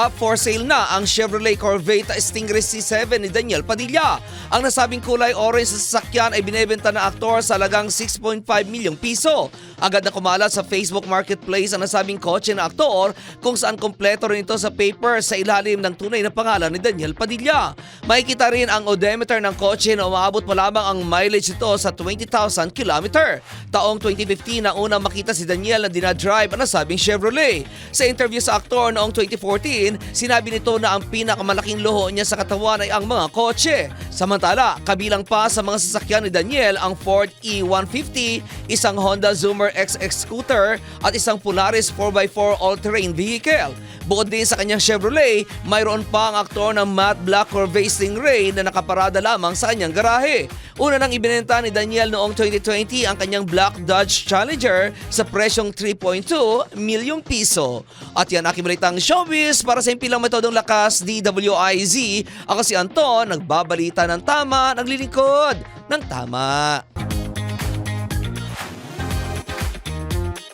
Up for sale na ang Chevrolet Corvette Stingray C7 ni Daniel Padilla. Ang nasabing kulay orange sa sasakyan ay binebenta ng aktor sa halagang 6.5 milyong piso. Agad na kumalat sa Facebook Marketplace ang nasabing kotse ng aktor kung saan kompleto rin ito sa paper sa ilalim ng tunay na pangalan ni Daniel Padilla. Makikita rin ang odometer ng kotse na umaabot pa lamang ang mileage nito sa 20,000 kilometer. Taong 2015 na unang makita si Daniel na dinadrive ang nasabing Chevrolet. Sa interview sa aktor noong 2014, sinabi nito na ang pinakamalaking luho niya sa katawan ay ang mga kotse. Samantala, kabilang pa sa mga sasakyan ni Daniel ang Ford E150, isang Honda Zoomer XX scooter at isang Polaris 4x4 all-terrain vehicle. Bukod din sa kanyang Chevrolet, mayroon pa ang aktor ng matte black Corvette Stingray na nakaparada lamang sa kanyang garahe. Una nang ibinenta ni Daniel noong 2020 ang kanyang black Dodge Challenger sa presyong 3.2 milyong piso. At yan aking balitang showbiz para sa impilang metodong lakas DWIZ. Ako si Anton, nagbabalita ng tama, naglilingkod ng tama.